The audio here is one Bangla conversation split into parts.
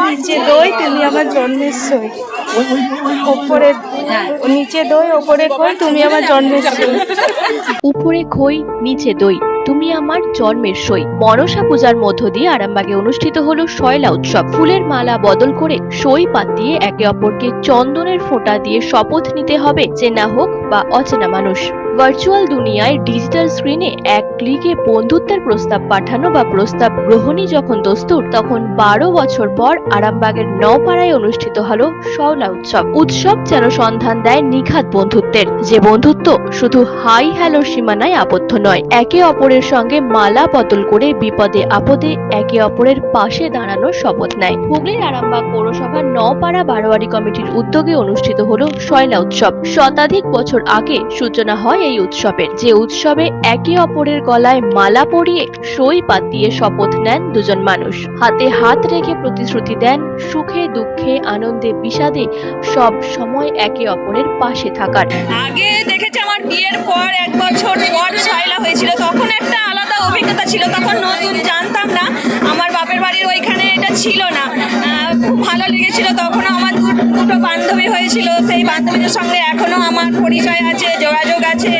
নিচে দই তুমি আমার জন্মের সই ওপরে নিচে দই ওপরে কই তুমি আমার জন্মের সই উপরে খই নিচে দই। তুমি আমার জন্মের সই। মনসা পূজার মধ্য দিয়ে আরামবাগে অনুষ্ঠিত হলো শয়লা উৎসব। ফুলের মালা বদল করে সই পাতিয়ে একে অপরকে চন্দনের ফোঁটা দিয়ে শপথ নিতে হবে চেনা হোক বা অচেনা মানুষ। ভার্চুয়াল দুনিয়ায় ডিজিটাল স্ক্রিনে এক ক্লিকে বন্ধুত্বের প্রস্তাব পাঠানো বা প্রস্তাব গ্রহণই যখন দস্তুর, তখন বারো বছর পর আরামবাগের নপাড়ায় অনুষ্ঠিত হলো শওলা উৎসব। উৎসব যেন সন্ধান দেয় নিখাত বন্ধুত্বের। যে বন্ধুত্ব শুধু হাই হ্যালোর সীমানায় আবদ্ধ নয়, একে অপরের সঙ্গে মালা বদল করে বিপদে আপদে একে অপরের পাশে দাঁড়ানোর শপথ নেয়। হুগলির আরামবাগ পৌরসভার নওপাড়া বারোয়ারি কমিটির উদ্যোগে অনুষ্ঠিত হলো শয়লা উৎসব। শতাধিক বছর আগে সূচনা হয় এই উৎসবের। যে উৎসবে একে অপরের গলায় মালা পরিয়ে সই পাতিয়ে শপথ নেন দুজন মানুষ। হাতে হাত রেখে প্রতিশ্রুতি দেন, সুখে, দুঃখে, আনন্দে, বিষাদে সব সময় একে অপরের পাশে থাকার। আগে দেখেছি আমার বিয়ের পর এক বছর পর ছয়লা হয়েছিল, তখন একটা আলাদা অভিজ্ঞতা ছিল, তখন নতুন জানতাম না, আমার বাপের বাড়ির ওইখানে এটা ছিল না। খুব ভালো লেগেছিল, তখন আমার দুটো বান্ধবী হয়েছিল, সেই বান্ধবীদের সঙ্গে এখনও আমার পরিচয় আছে, যোগাযোগ আছে।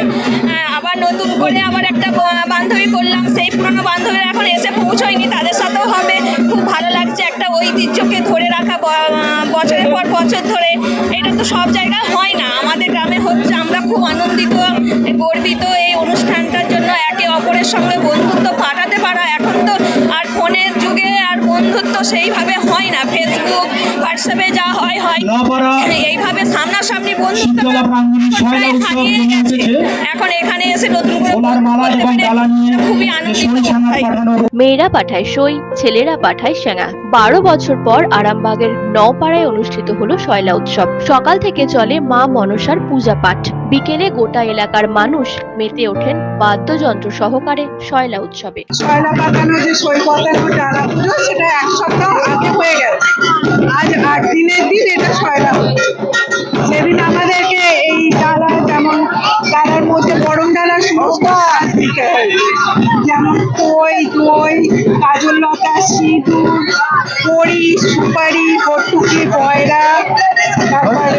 আবার নতুন করে আবার একটা বান্ধবী করলাম, সেই পুরনো বান্ধবীরা এখন এসে পৌঁছয়নি, তাদের সাথেও হবে। খুব ভালো লাগছে একটা ঐতিহ্যকে ধরে রাখা বছরের পর বছর ধরে। এটা তো সব জায়গায় হয় না, আমাদের গ্রামে হচ্ছে, আমরা খুব আনন্দিত, গর্বিত ফেসবুক হোয়াটসঅ্যাপে যা হয় হয়। এইভাবে সামনাসামনি বন্ধুত্ব শয়লা এখন এখানে এসে নতুন খুবই আনন্দিত মেয়েরা পাঠায় সই ছেলেরা পাঠায় সেঙা। বারো বছর পর আরামবাগের নওপাড়ায় অনুষ্ঠিত হলো শয়লা উৎসব। সকাল থেকে চলে মা মনসার পূজা পাঠ। বিকেলে গোটা এলাকার মানুষ মেতে ওঠেন বাদ্যযন্ত্র সহকারে শয়লা উৎসবে। পাতানো যে সই পাতানো ডালা পুজো সেটা এক সপ্তাহ দই কাজল লতা সিঁদুর বড়ি সুপারি ভর্তুকি বয়রা তারপর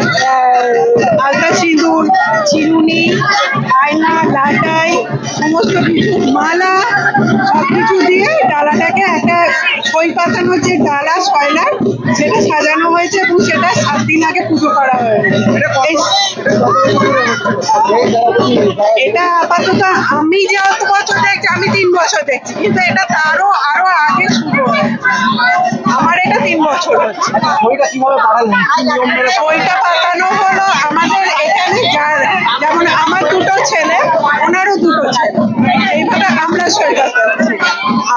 আলতা সিঁদুর চিরুনি আয়না লাটাই সমস্ত কিছু মালা সব কিছু দিয়ে ডালাটাকে একটা সই পাতানোর যে ডালা সয়লার সেটা সাজানো হয়েছে এবং সেটা সাত দিন আগে পুজো করা হয়েছে। এটা আপাতত আমি যত বছর দেখছি কিন্তু এটা তারও আরও আগে শুরু আমার এটা তিন বছর হচ্ছে। সইটা কীভাবে পাঠালেন হলো আমাদের এখানে যার যেমন আমার দুটো ছেলে ওনারও দুটো ছেলে। এইভাবে আমরা সই পাতাচ্ছি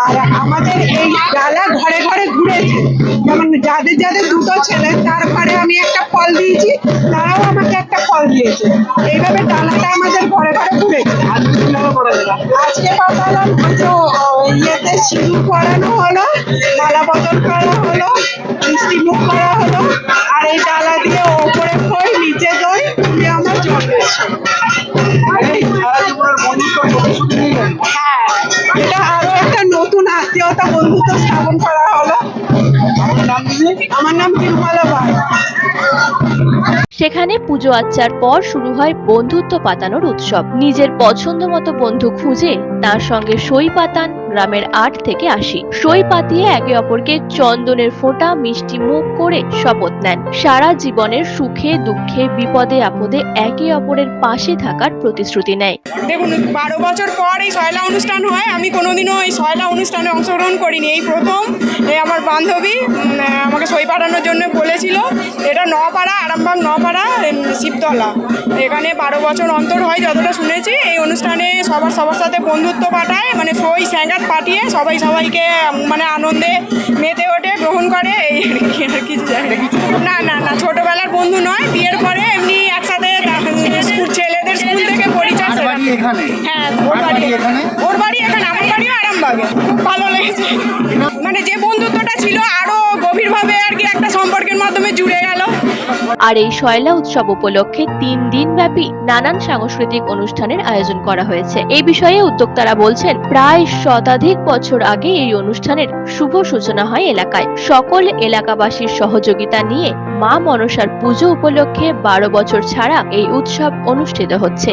আর আমাদের এই ডালা ঘরে ঘরে ঘুরেছে। যেমন যাদের যাদের দুটো ছেলে তার ঘরে আমি একটা ফল দিয়েছি তারাও আমাকে একটা ফল দিয়েছে। এইভাবে ডালাটা আমাদের সিঁদুর করানো হলো মালা বদল করা হলো মিষ্টি মুখ করা হলো আর এই ডালা দিয়ে ওপরে খই নিচে দই তুমি আমার জন্মেছে হ্যাঁ এটা আরও একটা নতুন আত্মীয়তা বন্ধুত্ব স্থাপন করা হলো। আমার নাম দিদি আমার নাম সেখানে পুজো আচ্চার পর শুরু হয় বন্ধুত্ব পাতানোর উৎসব। নিজের পছন্দ মতো বন্ধু খুঁজে তার সঙ্গে সই পাতান গ্রামের আট থেকে আসি সই পাতিয়ে একে অপরকে চন্দনের ফোঁটা, মিষ্টি মুখ করে শপথ নেন। সারা জীবনের সুখে, দুঃখে, বিপদে, আপদে একে অপরের পাশে থাকার প্রতিশ্রুতি নেয়। দেখুন, বারো বছর পর এই সয়লা অনুষ্ঠান হয়। আমি কোনোদিনও এই সয়লা অনুষ্ঠানে অংশগ্রহণ করিনি। এই প্রথম আমার বান্ধবী আমাকে সই পাঠানোর জন্য বলেছিল নপাড়া আরামবাগ নপাড়া শিবতলা। এখানে বারো বছর অন্তর হয় যতটা শুনেছি। এই অনুষ্ঠানে সবার সবার সাথে বন্ধুত্ব পাঠায় মানে সই স্যাঙ্গাত পাঠিয়ে সবাই সবাইকে মানে আনন্দে মেতে ওঠে গ্রহণ করে। এই আর কি না। না না ছোটোবেলার বন্ধু নয় বিয়ের পরে এমনি একসাথে ছেলেদের স্কুল থেকে পরিচয় হ্যাঁ ওর বাড়ি? ওর বাড়ি এখানে আমার বাড়িও আরামবাগে। খুব ভালো লেগেছে। মানে যে বন্ধুত্বটা ছিল আরও গভীরভাবে আর কি একটা সম্পর্কের মাধ্যমে জুড়ে আর এই শয়লা উৎসব উপলক্ষে তিন দিন ব্যাপী নানান সাংস্কৃতিক অনুষ্ঠানের আয়োজন করা হয়েছে। এই বিষয়ে উদ্যোক্তারা বলছেন, প্রায় শতাধিক বছর আগে এই অনুষ্ঠানের শুভ সূচনা হয় এলাকায়। সকল এলাকাবাসীর সহযোগিতা নিয়ে মা মনসার পুজো উপলক্ষে বারো বছর ছাড়া এই উৎসব অনুষ্ঠিত হচ্ছে।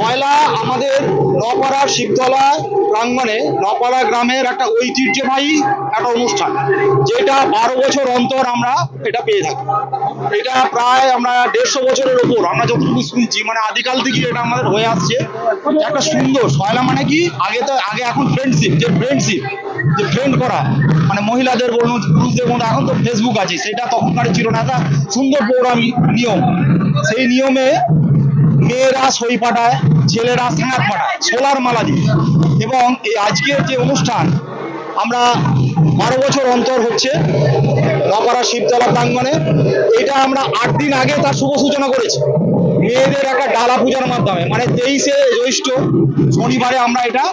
ময়লা আমাদের শিবতলা প্রাঙ্গণে নপাড়া গ্রামের একটা ঐতিহ্যবাহী একটা অনুষ্ঠান, যেটা বারো বছর অন্তর আমরা এটা পেয়ে থাকি। এটা প্রায় আমরা দেড়শো বছরের ওপর, আমরা যতটুকু শুনছি মানে আদিকাল থেকে এটা আমাদের হয়ে আসছে। একটা সুন্দর, সয়লা মানে কি? আগে তো, আগে এখন ফ্রেন্ডশিপ যে ফ্রেন্ডশিপ যে ফ্রেন্ড করা। মানে মহিলাদের বলুন, পুরুষদের মধ্যে এখন তো ফেসবুক আছে, সেটা তখনকার ছিল না। একটা সুন্দর প্রোগ্রাম নিয়ম। সেই নিয়মে মেয়েরা সই পাঠায় ছেলেরা স্যাঁত পাঠায় সোলার মালা দিয়ে। এবং এই আজকের যে অনুষ্ঠান, আমরা বারো বছর অন্তর হচ্ছে নপাড়া শিবতলা প্রাঙ্গণে। এটা আমরা আট দিন আগে তার শুভ সূচনা করেছি। মেয়েদের একটা ডালা পূজার মাধ্যমে মানে তেইশে জ্যৈষ্ঠ শনিবারে আমরা এটা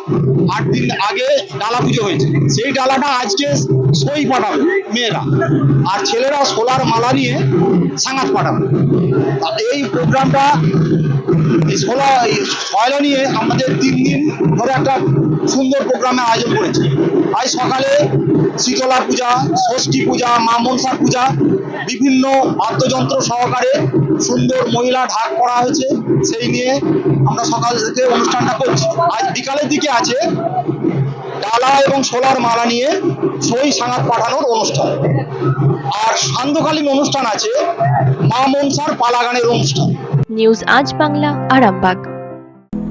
আট দিন আগে ডালা পুজো হয়েছে। সেই ডালাটা আজকে সই পাঠাবে মেয়েরা। আর ছেলেরা সোলার মালা নিয়ে সাঙাত পাঠাবে। এই প্রোগ্রামটা, এই ছয়লা নিয়ে আমাদের তিন দিন ধরে একটা সুন্দর প্রোগ্রামের আয়োজন করেছি। আজ সকালে শীতলা পূজা, ষষ্ঠী পূজা, মা মনসা পূজা, বিভিন্ন বাদ্যযন্ত্র সহকারে সুন্দর মহিলা ঢাক করা হয়েছে। সেই নিয়ে আমরা সকাল থেকে অনুষ্ঠানটা করছি। আজ বিকালের দিকে আছে ডালা এবং সোলার মালা নিয়ে সই সাঙাত পাঠানোর অনুষ্ঠান। আর সান্ধ্যকালীন অনুষ্ঠান আছে মা মনসার পালাগানের অনুষ্ঠান। নিউজ আজ বাংলা, আরামবাগ।